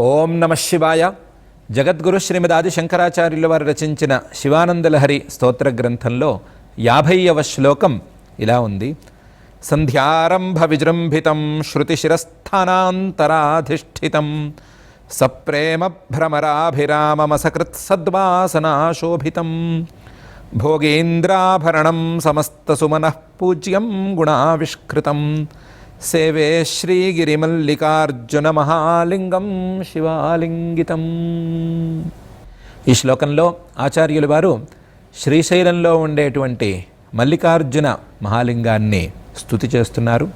ఓం నమ శివాయ. జగద్గురు శ్రీమదాది శంకరాచార్యుల వారు రచించిన శివానందలహరి స్తోత్ర గ్రంథంలో యాభైవ శ్లోకం ఇలా ఉంది. సంధ్యారంభ విజృంభితం శృతిశిరస్థానాంతరాధిష్ఠితం. సప్రేమ భ్రమరాభిరామమసకృత్ సద్వాసనాశోభితం. భోగేంద్రాభరణం సమస్తసుమనః పూజ్యం గుణావిష్కృతం. సేవే శ్రీగిరిమల్లికార్జున మహాలింగం శివాలింగితం. ఈ శ్లోకంలో ఆచార్యులు వారు శ్రీశైలంలో ఉండేటువంటి మల్లికార్జున మహాలింగాన్ని స్థుతి చేస్తున్నారు.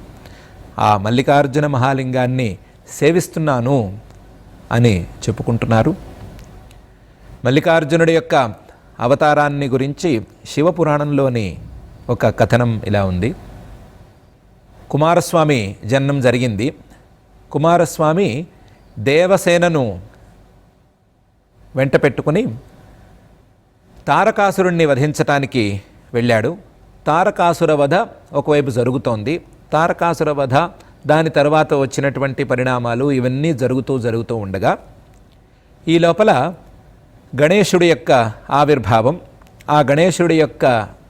ఆ మల్లికార్జున మహాలింగాన్ని సేవిస్తున్నాను అని చెప్పుకుంటున్నారు. మల్లికార్జునుడి యొక్క అవతారాన్ని గురించి శివపురాణంలోని ఒక కథనం ఇలా ఉంది. కుమారస్వామి జన్మం జరిగింది. కుమారస్వామి దేవసేనను వెంట పెట్టుకుని తారకాసురుణ్ణి వధించటానికి వెళ్ళాడు. తారకాసుర వధ ఒకవైపు జరుగుతోంది. తారకాసుర వధ దాని తర్వాత వచ్చినటువంటి పరిణామాలు ఇవన్నీ జరుగుతూ జరుగుతూ ఉండగా ఈ లోపల గణేశుడి యొక్క ఆవిర్భావం ఆ గణేశుడి యొక్క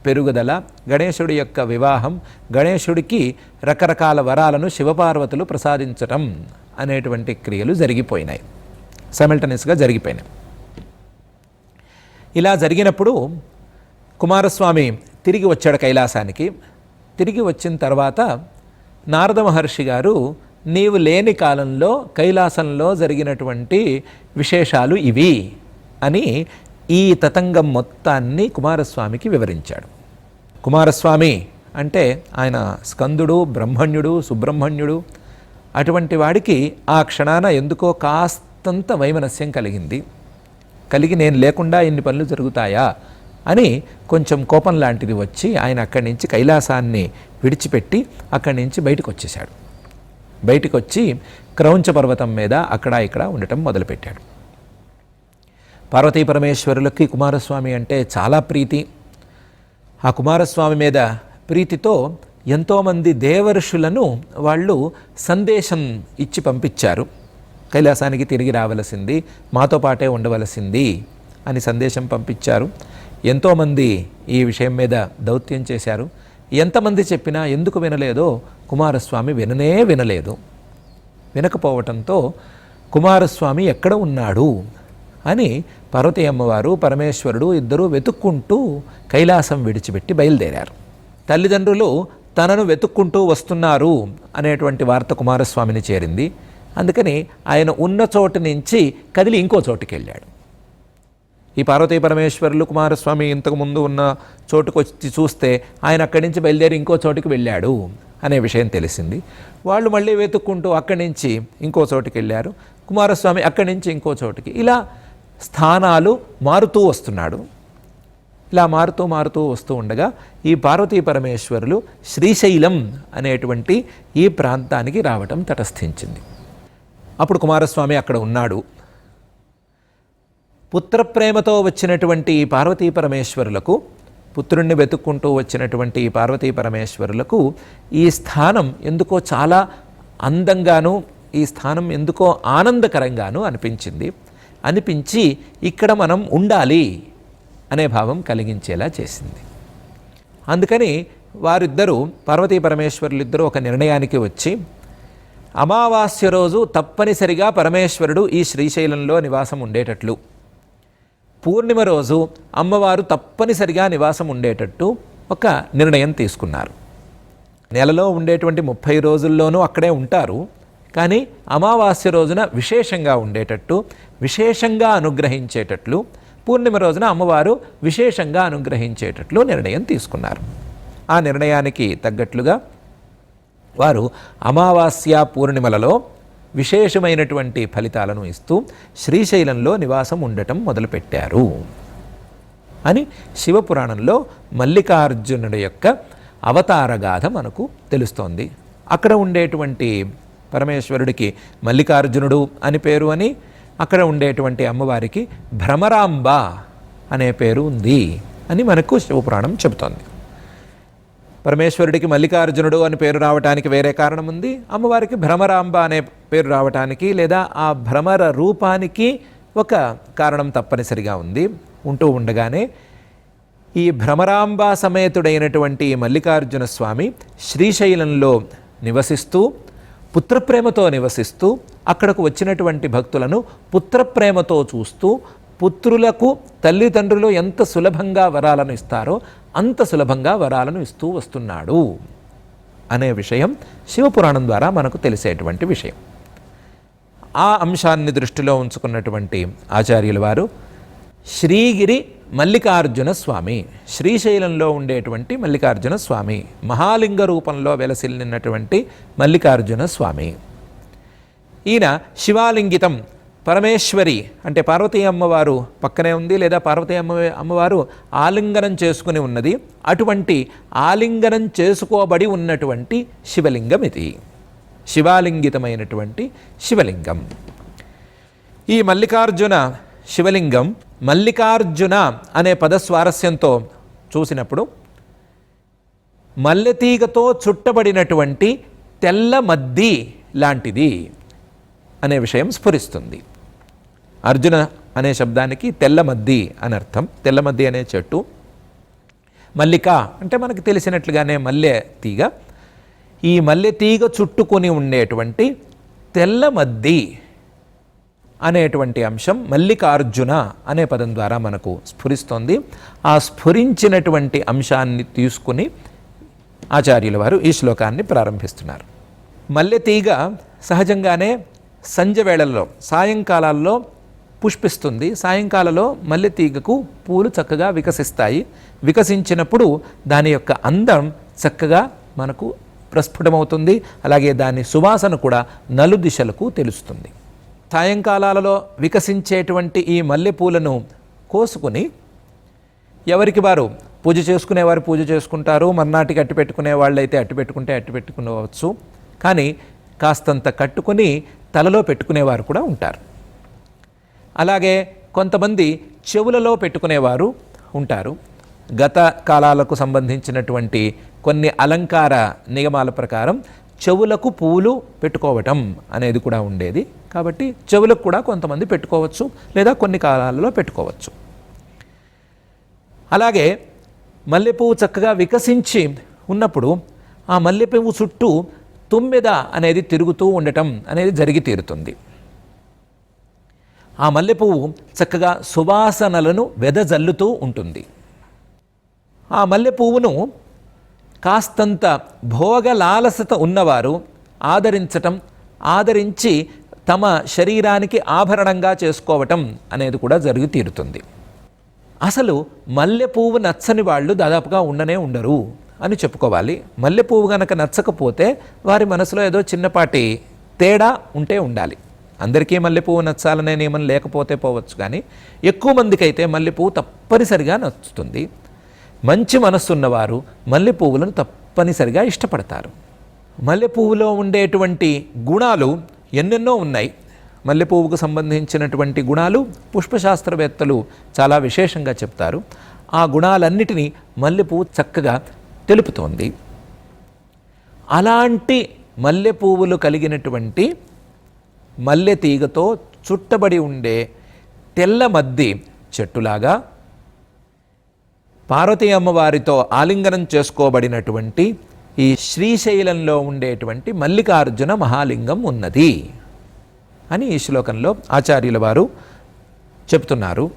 పెరుగుదల గణేశుడి యొక్క వివాహం గణేశుడికి రకరకాల వరాలను శివపార్వతులు ప్రసాదించటం అనేటువంటి క్రియలు జరిగిపోయినాయి. సైమల్టనీస్గా జరిగిపోయినాయి. ఇలా జరిగినప్పుడు కుమారస్వామి తిరిగి వచ్చాడు కైలాసానికి. తిరిగి వచ్చిన తర్వాత నారద మహర్షి గారు నీవు లేని కాలంలో కైలాసంలో జరిగినటువంటి విశేషాలు ఇవి అని ఈ తతంగం మొత్తాన్ని కుమారస్వామికి వివరించాడు. కుమారస్వామి అంటే ఆయన స్కందుడు బ్రహ్మణ్యుడు సుబ్రహ్మణ్యుడు. అటువంటి వాడికి ఆ క్షణాన ఎందుకో కాస్తంత వైమనస్యం కలిగింది. కలిగి నేను లేకుండా ఇన్ని పనులు జరుగుతాయా అని కొంచెం కోపం లాంటిది వచ్చి ఆయన అక్కడి నుంచి కైలాసాన్ని విడిచిపెట్టి అక్కడి నుంచి బయటకు వచ్చేశాడు బయటకు వచ్చి క్రౌంచ పర్వతం మీద అక్కడ ఇక్కడ ఉండటం మొదలుపెట్టాడు. పార్వతీ పరమేశ్వరులకి కుమారస్వామి అంటే చాలా ప్రీతి. ఆ కుమారస్వామి మీద ప్రీతితో ఎంతోమంది దేవర్షులను వాళ్ళు సందేశం ఇచ్చి పంపించారు. కైలాసానికి తిరిగి రావలసింది మాతో పాటే ఉండవలసింది అని సందేశం పంపించారు. ఎంతోమంది ఈ విషయం మీద దౌత్యం చేశారు. ఎంతమంది చెప్పినా ఎందుకు వినలేదో కుమారస్వామి విననే వినలేదు. వినకపోవటంతో కుమారస్వామి ఎక్కడ ఉన్నాడు? అని పార్వతీ అమ్మవారు పరమేశ్వరుడు ఇద్దరూ వెతుక్కుంటూ కైలాసం విడిచిపెట్టి బయలుదేరారు. తల్లిదండ్రులు తనను వెతుక్కుంటూ వస్తున్నారు అనేటువంటి వార్త కుమారస్వామిని చేరింది. అందుకని ఆయన ఉన్న చోటు నుంచి కదిలి ఇంకో చోటుకి వెళ్ళాడు. ఈ పార్వతీ పరమేశ్వరులు కుమారస్వామి ఇంతకు ముందు ఉన్న చోటుకు వచ్చి చూస్తే ఆయన అక్కడి నుంచి బయలుదేరి ఇంకో చోటుకి వెళ్ళాడు అనే విషయం తెలిసింది. వాళ్ళు మళ్ళీ వెతుక్కుంటూ అక్కడి నుంచి ఇంకో చోటుకి వెళ్ళారు. కుమారస్వామి అక్కడి నుంచి ఇంకో చోటుకి. ఇలా స్థానాలు మారుతూ వస్తున్నాడు. ఇలా మారుతూ మారుతూ వస్తూ ఉండగా ఈ పార్వతీ పరమేశ్వరులు శ్రీశైలం అనేటువంటి ఈ ప్రాంతానికి రావటం తటస్థించింది. అప్పుడు కుమారస్వామి అక్కడ ఉన్నాడు. పుత్రప్రేమతో వచ్చినటువంటి ఈ పార్వతీ పరమేశ్వరులకు పుత్రుణ్ణి వెతుక్కుంటూ వచ్చినటువంటి ఈ పార్వతీ పరమేశ్వరులకు ఈ స్థానం ఎందుకో చాలా అందంగాను ఈ స్థానం ఎందుకో ఆనందకరంగాను అనిపించింది. అనిపించి ఇక్కడ మనం ఉండాలి అనే భావం కలిగించేలా చేసింది. అందుకని వారిద్దరూ పార్వతీ పరమేశ్వరులు ఇద్దరు ఒక నిర్ణయానికి వచ్చి అమావాస్య రోజు తప్పనిసరిగా పరమేశ్వరుడు ఈ శ్రీశైలంలో నివాసం ఉండేటట్లు పూర్ణిమ రోజు అమ్మవారు తప్పనిసరిగా నివాసం ఉండేటట్టు ఒక నిర్ణయం తీసుకున్నారు. నెలలో ఉండేటువంటి ముప్పై రోజుల్లోనూ అక్కడే ఉంటారు కానీ అమావాస్య రోజున విశేషంగా ఉండేటట్టు విశేషంగా అనుగ్రహించేటట్లు పూర్ణిమ రోజున అమ్మవారు విశేషంగా అనుగ్రహించేటట్లు నిర్ణయం తీసుకున్నారు. ఆ నిర్ణయానికి తగ్గట్లుగా వారు అమావాస్య పూర్ణిమలలో విశేషమైనటువంటి ఫలితాలను ఇస్తూ శ్రీశైలంలో నివాసం ఉండటం మొదలుపెట్టారు అని శివపురాణంలో మల్లికార్జునుడి యొక్క అవతారగాథ మనకు తెలుస్తోంది. అక్కడ ఉండేటువంటి పరమేశ్వరుడికి మల్లికార్జునుడు అని పేరు అని అక్కడ ఉండేటువంటి అమ్మవారికి భ్రమరాంబ అనే పేరు ఉంది అని మనకు శివపురాణం చెబుతోంది. పరమేశ్వరుడికి మల్లికార్జునుడు అని పేరు రావటానికి వేరే కారణం ఉంది. అమ్మవారికి భ్రమరాంబ అనే పేరు రావటానికి లేదా ఆ భ్రమర రూపానికి ఒక కారణం తప్పనిసరిగా ఉంది. ఉంటూ ఉండగానే ఈ భ్రమరాంబ సమేతుడైనటువంటి మల్లికార్జున స్వామి శ్రీశైలంలో నివసిస్తూ పుత్రప్రేమతో నివసిస్తూ అక్కడకు వచ్చినటువంటి భక్తులను పుత్రప్రేమతో చూస్తూ పుత్రులకు తల్లిదండ్రులు ఎంత సులభంగా వరాలను ఇస్తారో అంత సులభంగా వరాలను ఇస్తూ వస్తున్నాడు అనే విషయం శివపురాణం ద్వారా మనకు తెలిసేటువంటి విషయం. ఆ అంశాన్ని దృష్టిలో ఉంచుకున్నటువంటి ఆచార్యుల వారు శ్రీగిరి మల్లికార్జున స్వామి. శ్రీశైలంలో ఉండేటువంటి మల్లికార్జున స్వామి. మహాలింగ రూపంలో వెలసిల్లినటువంటి మల్లికార్జున స్వామి. ఈయన శివాలింగితం పరమేశ్వరి అంటే పార్వతీ అమ్మవారు పక్కనే ఉంది లేదా పార్వతీ అమ్మ అమ్మవారు ఆలింగనం చేసుకుని ఉన్నది. అటువంటి ఆలింగనం చేసుకోబడి ఉన్నటువంటి శివలింగం ఇది. శివాలింగితమైనటువంటి శివలింగం. ఈ మల్లికార్జున శివలింగం మల్లికార్జున అనే పద స్వారస్యంతో చూసినప్పుడు మల్లెతీగతో చుట్టబడినటువంటి తెల్ల మద్ది లాంటిది అనే విషయం స్ఫురిస్తుంది. అర్జున అనే శబ్దానికి తెల్ల మద్ది అని అర్థం. తెల్ల మద్ది అనే చెట్టు. మల్లిక అంటే మనకు తెలిసినట్లుగానే మల్లె తీగ ఈ మల్లె తీగ చుట్టుకొని ఉండేటువంటి తెల్ల మద్ది అనేటువంటి అంశం మల్లికార్జున అనే పదం ద్వారా మనకు స్ఫురిస్తోంది. ఆ స్ఫురించినటువంటి అంశాన్ని తీసుకుని ఆచార్యుల వారు ఈ శ్లోకాన్ని ప్రారంభిస్తున్నారు. మల్లెతీగ సహజంగానే సంజ వేళల్లో సాయంకాలాల్లో పుష్పిస్తుంది. సాయంకాలలో మల్లెతీగకు పూలు చక్కగా వికసిస్తాయి. వికసించినప్పుడు దాని యొక్క అందం చక్కగా మనకు ప్రస్ఫుటమవుతుంది. అలాగే దాని సువాసన కూడా నలు దిశలకు తెలుస్తుంది. సాయంకాలాలలో వికసించేటువంటి ఈ మల్లెపూలను కోసుకుని ఎవరికి వారు పూజ చేసుకునేవారు పూజ చేసుకుంటారు మర్నాటికి అట్టి పెట్టుకునే వాళ్ళైతే అట్టు పెట్టుకుంటే అట్టు పెట్టుకునవచ్చు. కానీ కాస్తంత కట్టుకుని తలలో పెట్టుకునేవారు కూడా ఉంటారు. అలాగే కొంతమంది చెవులలో పెట్టుకునేవారు ఉంటారు. గత కాలాలకు సంబంధించినటువంటి కొన్ని అలంకార నియమాల ప్రకారం చెవులకు పూలు పెట్టుకోవటం అనేది కూడా ఉండేది. కాబట్టి చెవులకు కూడా కొంతమంది పెట్టుకోవచ్చు లేదా కొన్ని కాలాలలో పెట్టుకోవచ్చు. అలాగే మల్లెపువ్వు చక్కగా వికసించి ఉన్నప్పుడు ఆ మల్లెపువ్వు చుట్టూ తుమ్మెద అనేది తిరుగుతూ ఉండటం అనేది జరిగి తీరుతుంది. ఆ మల్లెపువ్వు చక్కగా సువాసనలను వెదజల్లుతూ ఉంటుంది. ఆ మల్లెపువ్వును కాస్తంత భోగలాలసత ఉన్నవారు ఆదరించటం ఆదరించి తమ శరీరానికి ఆభరణంగా చేసుకోవటం అనేది కూడా జరిగి తీరుతుంది. అసలు మల్లెపువ్వు నచ్చని వాళ్ళు దాదాపుగా ఉండనే ఉండరు అని చెప్పుకోవాలి. మల్లెపువ్వు గనక నచ్చకపోతే వారి మనసులో ఏదో చిన్నపాటి తేడా ఉంటే ఉండాలి. అందరికీ మల్లెపువ్వు నచ్చాలనే నియమం లేకపోతే పోవచ్చు కానీ ఎక్కువ మందికి అయితే మల్లెపువ్వు తప్పనిసరిగా నచ్చుతుంది. మంచి మనస్సు ఉన్నవారు మల్లెపువ్వులను తప్పనిసరిగా ఇష్టపడతారు. మల్లెపువ్వులో ఉండేటువంటి గుణాలు ఎన్నెన్నో ఉన్నాయి. మల్లెపువ్వుకు సంబంధించినటువంటి గుణాలు పుష్పశాస్త్రవేత్తలు చాలా విశేషంగా చెప్తారు. ఆ గుణాలన్నిటినీ మల్లెపువ్వు చక్కగా తెలుపుతోంది. అలాంటి మల్లెపువ్వులు కలిగినటువంటి మల్లె తీగతో చుట్టబడి ఉండే తెల్ల మద్ది చెట్టులాగా పార్వతీ అమ్మవారితో ఆలింగనం చేసుకోబడినటువంటి ఈ శ్రీశైలంలో ఉండేటువంటి మల్లికార్జున మహాలింగం ఉన్నది అని ఈ శ్లోకంలో ఆచార్యుల వారు చెప్తున్నారు.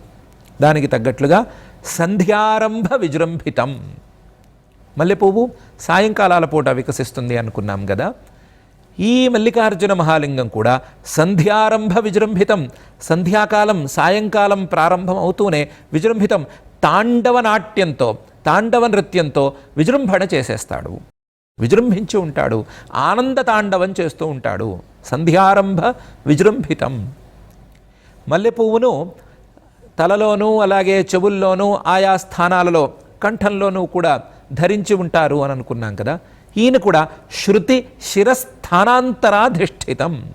దానికి తగ్గట్లుగా సంధ్యారంభ విజృంభితం. మల్లెపువ్వు సాయంకాలాల పూట వికసిస్తుంది అనుకున్నాం కదా ఈ మల్లికార్జున మహాలింగం కూడా సంధ్యారంభ విజృంభితం. సంధ్యాకాలం సాయంకాలం ప్రారంభం అవుతూనే విజృంభితం. తాండవ నాట్యంతో తాండవ నృత్యంతో విజృంభణ చేసేస్తాడు. విజృంభించి ఉంటాడు. ఆనందతాండవం చేస్తూ ఉంటాడు. సంధ్యారంభ విజృంభితం. మల్లెపువ్వును తలలోనూ అలాగే చెవుల్లోనూ ఆయా స్థానాలలో కంఠంలోనూ కూడా ధరించి ఉంటారు అని అనుకున్నాం కదా. ఈయన కూడా శృతి శిరస్థానాంతరాధిష్ఠితం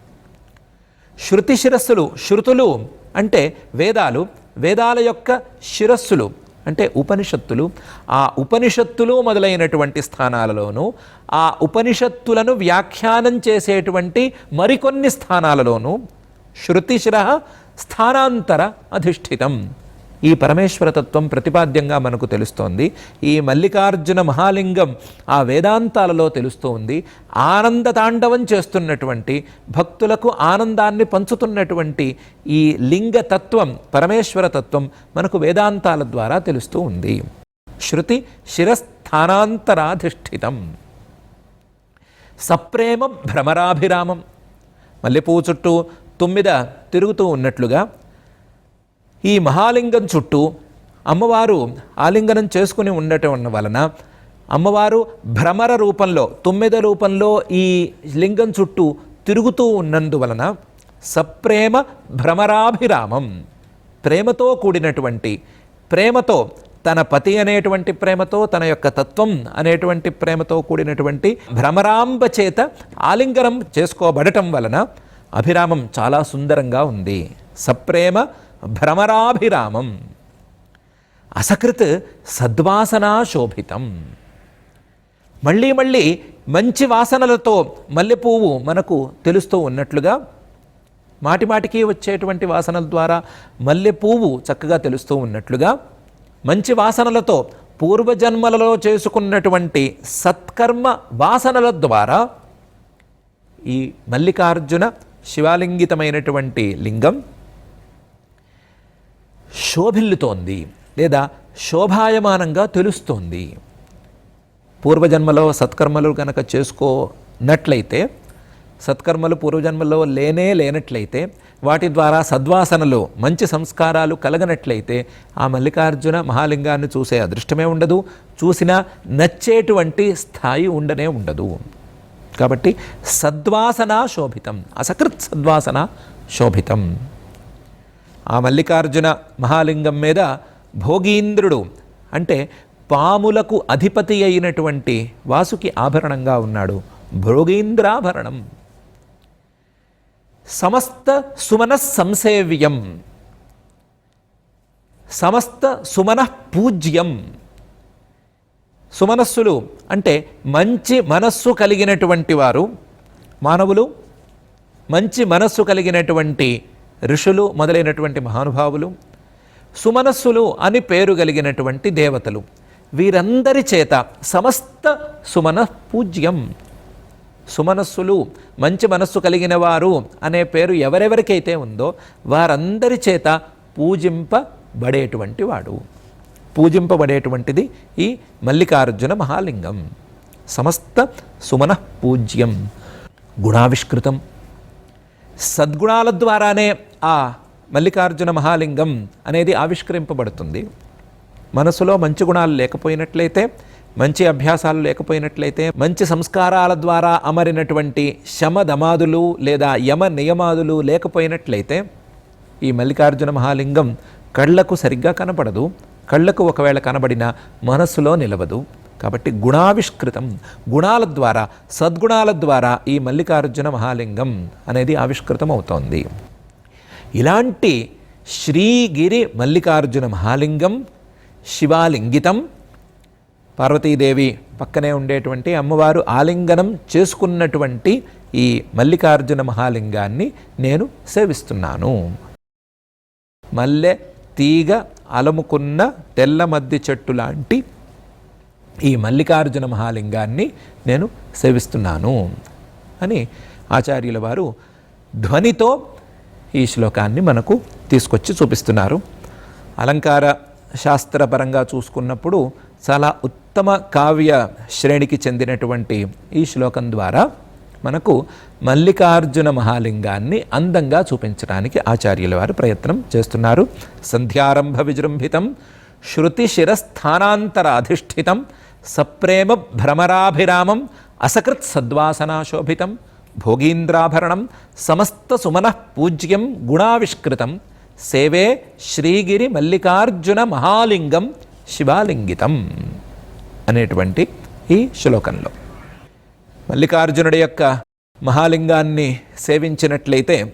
శృతి శిరస్సులు శృతులు అంటే వేదాలు వేదాల యొక్క శిరస్సులు. అంటే ఉపనిషత్తులు. ఆ ఉపనిషత్తులు మొదలైనటువంటి స్థానాలలోనూ ఆ ఉపనిషత్తులను వ్యాఖ్యానం చేసేటువంటి మరికొన్ని స్థానాలలోనూ శృతిశిర స్థానాంతర అధిష్ఠితం. ఈ పరమేశ్వరతత్వం ప్రతిపాద్యంగా మనకు తెలుస్తోంది. ఈ మల్లికార్జున మహాలింగం ఆ వేదాంతాలలో తెలుస్తూ ఉంది ఆనంద తాండవం చేస్తున్నటువంటి భక్తులకు ఆనందాన్ని పంచుతున్నటువంటి ఈ లింగతత్వం పరమేశ్వరతత్వం పరమేశ్వర తత్వం మనకు వేదాంతాల ద్వారా తెలుస్తూ ఉంది. శృతి శిరస్థానాంతరాధిష్ఠితం. సప్రేమ భ్రమరాభిరామం. మల్లెపూ చుట్టూ తుమ్మిద తిరుగుతూ ఉన్నట్లుగా ఈ మహాలింగం చుట్టూ అమ్మవారు ఆలింగనం చేసుకుని ఉండటం వలన అమ్మవారు భ్రమర రూపంలో తొమ్మిద రూపంలో ఈ లింగం చుట్టూ తిరుగుతూ ఉన్నందువలన సప్రేమ భ్రమరాభిరామం. ప్రేమతో కూడినటువంటి ప్రేమతో తన పతి అనేటువంటి ప్రేమతో తన యొక్క తత్వం అనేటువంటి ప్రేమతో కూడినటువంటి భ్రమరాంబ చేత ఆలింగనం చేసుకోబడటం వలన అభిరామం చాలా సుందరంగా ఉంది. సప్రేమ భ్రమరాభిరామం అసకృత్ సద్వాసనా శోభితం మళ్ళీ మళ్ళీ మంచి వాసనలతో మల్లెపువ్వు మనకు తెలుస్తూ ఉన్నట్లుగా మాటిమాటికి వచ్చేటువంటి వాసనల ద్వారా మల్లెపువ్వు చక్కగా తెలుస్తూ ఉన్నట్లుగా మంచి వాసనలతో పూర్వజన్మలలో చేసుకున్నటువంటి సత్కర్మ వాసనల ద్వారా ఈ మల్లికార్జున శివాలింగితమైనటువంటి లింగం శోభిల్లుతోంది లేదా శోభాయమానంగా తెలుస్తోంది. పూర్వజన్మలో సత్కర్మలు కనుక చేసుకోనట్లయితే సత్కర్మలు పూర్వజన్మలో లేనే లేనట్లయితే వాటి ద్వారా సద్వాసనలు మంచి సంస్కారాలు కలగనట్లయితే ఆ మల్లికార్జున మహాలింగాన్ని చూసే అదృష్టమే ఉండదు చూసినా నచ్చేటువంటి స్థాయి ఉండనే ఉండదు. కాబట్టి సద్వాసన శోభితం అసకృత్ సద్వాసన శోభితం. ఆ మల్లికార్జున మహాలింగం మీద భోగీంద్రుడు అంటే పాములకు అధిపతి అయినటువంటి వాసుకి ఆభరణంగా ఉన్నాడు. భోగీంద్రాభరణం. సమస్త సుమన సంసేవ్యం. సమస్త సుమన పూజ్యం. సుమనస్సులు అంటే మంచి మనస్సు కలిగినటువంటి వారు మానవులు మంచి మనస్సు కలిగినటువంటి ఋషులు మొదలైనటువంటి మహానుభావులు సుమనస్సులు అని పేరు కలిగినటువంటి దేవతలు. వీరందరి చేత సమస్త సుమన పూజ్యం. సుమనస్సులు మంచి మనస్సు కలిగిన వారు అనే పేరు ఎవరెవరికైతే ఉందో వారందరి చేత పూజింపబడేటువంటి వాడు. పూజింపబడేటువంటిది ఈ మల్లికార్జున మహాలింగం. సమస్త సుమన పూజ్యం. గుణావిష్కృతం. సద్గుణాల ద్వారానే ఆ మల్లికార్జున మహాలింగం అనేది ఆవిష్కరింపబడుతుంది. మనసులో మంచి గుణాలు లేకపోయినట్లయితే మంచి అభ్యాసాలు లేకపోయినట్లయితే మంచి సంస్కారాల ద్వారా అమరినటువంటి శమధమాదులు లేదా యమ నియమాదులు లేకపోయినట్లయితే ఈ మల్లికార్జున మహాలింగం కళ్ళకు సరిగ్గా కనపడదు కళ్ళకు ఒకవేళ కనబడిన మనస్సులో నిలవదు. కాబట్టి గుణావిష్కృతం గుణాల ద్వారా సద్గుణాల ద్వారా ఈ మల్లికార్జున మహాలింగం అనేది ఆవిష్కృతం అవుతోంది ఇలాంటి శ్రీగిరి మల్లికార్జున మహాలింగం శివాలింగితం పార్వతీదేవి పక్కనే ఉండేటువంటి అమ్మవారు ఆలింగనం చేసుకున్నటువంటి ఈ మల్లికార్జున మహాలింగాన్ని నేను సేవిస్తున్నాను. మల్లె తీగ అలముకున్న తెల్ల మద్ది చెట్టు లాంటి ఈ మల్లికార్జున మహాలింగాన్ని నేను సేవిస్తున్నాను అని ఆచార్యుల వారు ధ్వనితో ఈ శ్లోకాన్ని మనకు తీసుకొచ్చి చూపిస్తున్నారు. అలంకార శాస్త్రపరంగా చూసుకున్నప్పుడు చాలా ఉత్తమ కావ్య శ్రేణికి చెందినటువంటి ఈ శ్లోకం ద్వారా మనకు మల్లికార్జున మహాలింగాన్ని అందంగా చూపించడానికి ఆచార్యుల వారు ప్రయత్నం చేస్తున్నారు. సంధ్యారంభ విజృంభితం శృతి శిరస్థానాంతర అధిష్ఠితం సప్రేమ భ్రమరాభిరామం అసకృత్ సద్వాసనాశోభితం భోగీంద్రాభరణం సమస్త సుమన పూజ్యం గుణావిష్కృతం సేవే శ్రీగిరి మల్లికార్జున మహాలింగం శివాలింగితం అనేటువంటి ఈ శ్లోకంలో. మల్లికార్జునుడి యొక్క మహాలింగాన్ని సేవించినట్లయితే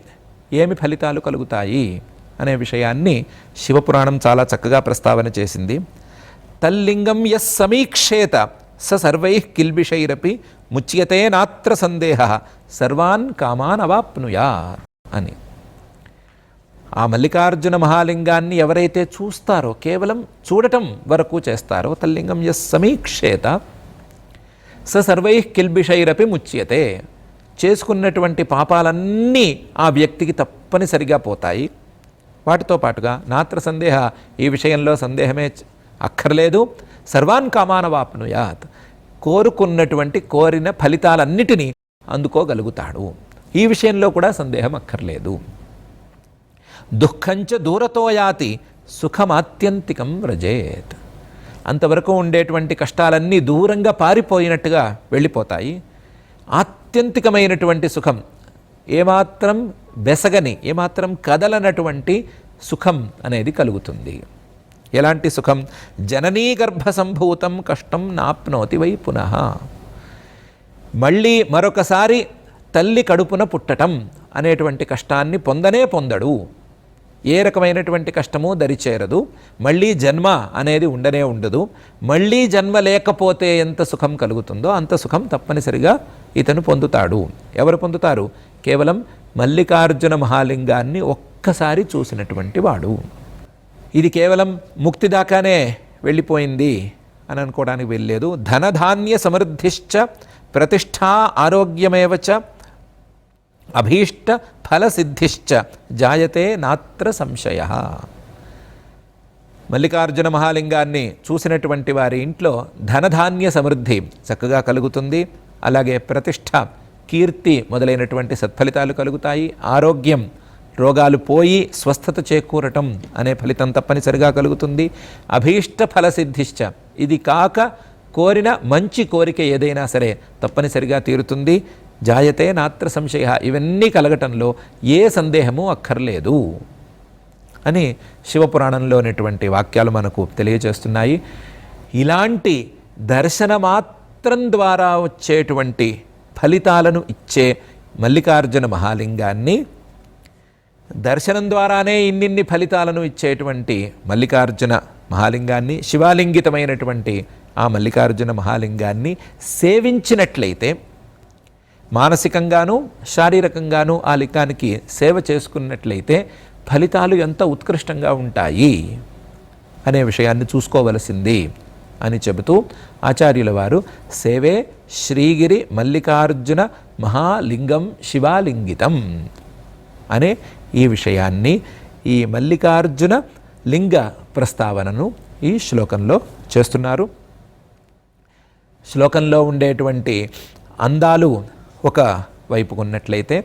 ఏమి ఫలితాలు కలుగుతాయి అనే విషయాన్ని శివపురాణం చాలా చక్కగా ప్రస్తావన చేసింది. తల్లింగం ఎస్ సమీక్షేత స సర్వై కిల్బిషైరపి ముచ్యతే నాత్ర సందేహ సర్వాన్ కామాన్ అవాప్నుయా అని. ఆ మల్లికార్జున మహాలింగాన్ని ఎవరైతే చూస్తారో కేవలం చూడటం వరకు చేస్తారో తల్లింగం ఎస్ సమీక్షేత. స సర్వై కిల్బిషైరపి ముచ్యతే. చేసుకున్నటువంటి పాపాలన్నీ ఆ వ్యక్తికి తప్పనిసరిగా పోతాయి. వాటితో పాటుగా నాత్ర సందేహ ఈ విషయంలో సందేహమే అక్కర్లేదు. సర్వాన్ కామానవాప్నుయాత్ కోరుకున్నటువంటి కోరిన ఫలితాలన్నిటినీ అందుకోగలుగుతాడు. ఈ విషయంలో కూడా సందేహం అక్కర్లేదు. దుఃఖంచ దూరతో యాతి సుఖమాత్యంతికం వ్రజేత్. అంతవరకు ఉండేటువంటి కష్టాలన్నీ దూరంగా పారిపోయినట్టుగా వెళ్ళిపోతాయి. ఆత్యంతికమైనటువంటి సుఖం ఏమాత్రం బెసగని ఏమాత్రం కదలనటువంటి సుఖం అనేది కలుగుతుంది. ఎలాంటి సుఖం? జననీ గర్భ సంభూతం కష్టం నాప్నోతి వై పునః. మళ్ళీ మరొకసారి తల్లి కడుపున పుట్టటం అనేటువంటి కష్టాన్ని పొందనే పొందడు. ఏ రకమైనటువంటి కష్టము దరిచేరదు. మళ్ళీ జన్మ అనేది ఉండనే ఉండదు. మళ్ళీ జన్మ లేకపోతే ఎంత సుఖం కలుగుతుందో అంత సుఖం తప్పనిసరిగా ఇతను పొందుతాడు. ఎవరు పొందుతారు? కేవలం మల్లికార్జున మహాలింగాన్ని ఒక్కసారి చూసినటువంటి వాడు. ఇది కేవలం ముక్తి దాకానే వెళ్ళిపోయింది అని అనుకోవడానికి వెళ్ళలేదు ధనధాన్య సమృద్ధిశ్చ ప్రతిష్టా ఆరోగ్యమేవచ అభీష్ట ఫలసిద్ధిశ్చ. జాయతే నాత్ర సంశయ. మల్లికార్జున మహాలింగాన్ని చూసినటువంటి వారి ఇంట్లో ధనధాన్య సమృద్ధి చక్కగా కలుగుతుంది. అలాగే ప్రతిష్ట కీర్తి మొదలైనటువంటి సత్ఫలితాలు కలుగుతాయి. ఆరోగ్యం రోగాలు పోయి స్వస్థత చేకూరటం అనే ఫలితం తప్పనిసరిగా కలుగుతుంది. అభీష్ట ఫలసిద్ధిశ్చ. ఇది కాక కోరిన మంచి కోరిక ఏదైనా సరే తప్పనిసరిగా తీరుతుంది. జాయతే నాత్ర సంశయ. ఇవన్నీ కలగటంలో ఏ సందేహము అక్కర్లేదు అని శివపురాణంలోనేటువంటి వాక్యాలు మనకు తెలియజేస్తున్నాయి. ఇలాంటి దర్శన మాత్రం ద్వారా వచ్చేటువంటి ఫలితాలను ఇచ్చే మల్లికార్జున మహాలింగాన్ని దర్శనం ద్వారానే ఇన్నిన్ని ఫలితాలను ఇచ్చేటువంటి మల్లికార్జున మహాలింగాన్ని శివాలింగితమైనటువంటి ఆ మల్లికార్జున మహాలింగాన్ని సేవించినట్లయితే మానసికంగాను శారీరకంగాను ఆ లింగానికి సేవ చేసుకున్నట్లయితే ఫలితాలు ఎంత ఉత్కృష్టంగా ఉంటాయి అనే విషయాన్ని చూసుకోవలసింది అని చెబుతూ ఆచార్యుల వారు సేవే శ్రీగిరి మల్లికార్జున మహాలింగం శివాలింగితం అనే ఈ విషయాన్ని ఈ మల్లికార్జున లింగ ప్రస్తావనను ఈ శ్లోకంలో చేస్తున్నారు. శ్లోకంలో ఉండేటువంటి అందాలు ఒక వైపు ఉన్నట్లయితే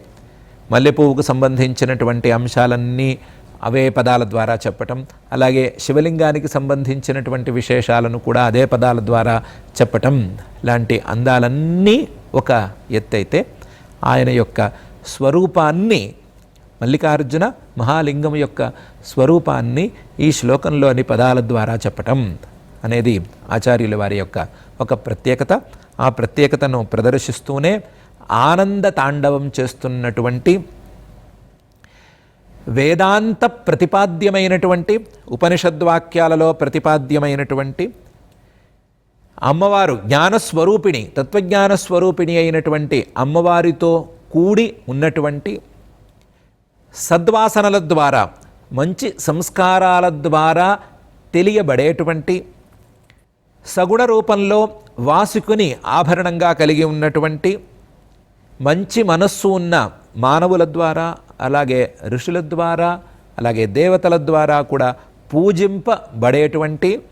మల్లెపువ్వుకు సంబంధించినటువంటి అంశాలన్నీ అవే పదాల ద్వారా చెప్పటం అలాగే శివలింగానికి సంబంధించినటువంటి విశేషాలను కూడా అదే పదాల ద్వారా చెప్పటం లాంటి అందాలన్నీ ఒక ఎత్తైతే ఆయన యొక్క స్వరూపాన్ని మల్లికార్జున మహాలింగం యొక్క స్వరూపాన్ని ఈ శ్లోకంలోని పదాల ద్వారా చెప్పటం. అనేది ఆచార్యుల వారి యొక్క ఒక ప్రత్యేకత. ఆ ప్రత్యేకతను ప్రదర్శిస్తూనే ఆనంద తాండవం చేస్తున్నటువంటి వేదాంత ప్రతిపాద్యమైనటువంటి ఉపనిషద్వాక్యాలలో ప్రతిపాద్యమైనటువంటి అమ్మవారు జ్ఞానస్వరూపిణి తత్వజ్ఞాన స్వరూపిణి అయినటువంటి అమ్మవారితో కూడి ఉన్నటువంటి సద్వాసనల ద్వారా మంచి సంస్కారాల ద్వారా తెలియబడేటువంటి సగుణ రూపంలో వాసుకుని ఆభరణంగా కలిగి ఉన్నటువంటి మంచి మనస్సు ఉన్న మానవుల ద్వారా అలాగే ఋషుల ద్వారా అలాగే దేవతల ద్వారా కూడా పూజింపబడేటువంటి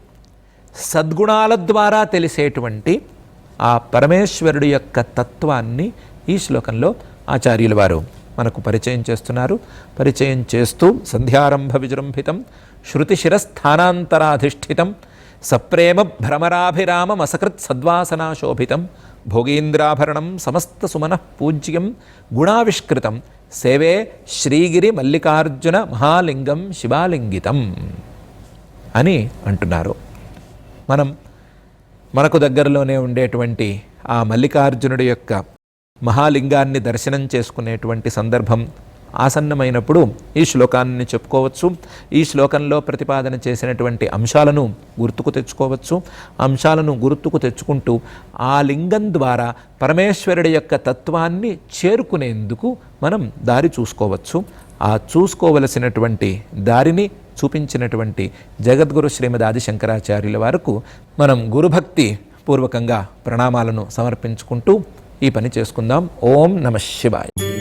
సద్గుణాల ద్వారా తెలిసేటువంటి ఆ పరమేశ్వరుడి యొక్క తత్వాన్ని ఈ శ్లోకంలో ఆచార్యుల వారు మనకు పరిచయం చేస్తున్నారు. పరిచయం చేస్తూ సంధ్యారంభ విజృంభితం శృతిశిరస్థానాంతరాధిష్ఠితం సప్రేమ భ్రమరాభిరామమసకృత్ సద్వాసనాశోభితం భోగీంద్రాభరణం సమస్త సుమన పూజ్యం గుణావిష్కృతం సేవే శ్రీగిరి మల్లికార్జున మహాలింగం శివాలింగితం అని అంటున్నారు. మనం మనకు దగ్గరలోనే ఉండేటువంటి ఆ మల్లికార్జునుడి యొక్క మహాలింగాన్ని దర్శనం చేసుకునేటువంటి సందర్భం ఆసన్నమైనప్పుడు ఈ శ్లోకాన్ని చెప్పుకోవచ్చు. ఈ శ్లోకంలో ప్రతిపాదన చేసినటువంటి అంశాలను గుర్తుకు తెచ్చుకోవచ్చు. అంశాలను గుర్తుకు తెచ్చుకుంటూ ఆ లింగం ద్వారా పరమేశ్వరుడి యొక్క తత్వాన్ని చేరుకునేందుకు మనం దారి చూసుకోవచ్చు. ఆ చూసుకోవలసినటువంటి దారిని చూపించినటువంటి జగద్గురు శ్రీమద్ ఆదిశంకరాచార్యుల వరకు మనం గురుభక్తి పూర్వకంగా ప్రణామాలను సమర్పించుకుంటూ ఈ పని చేసుకుందాం. ఓం నమ శివాయ.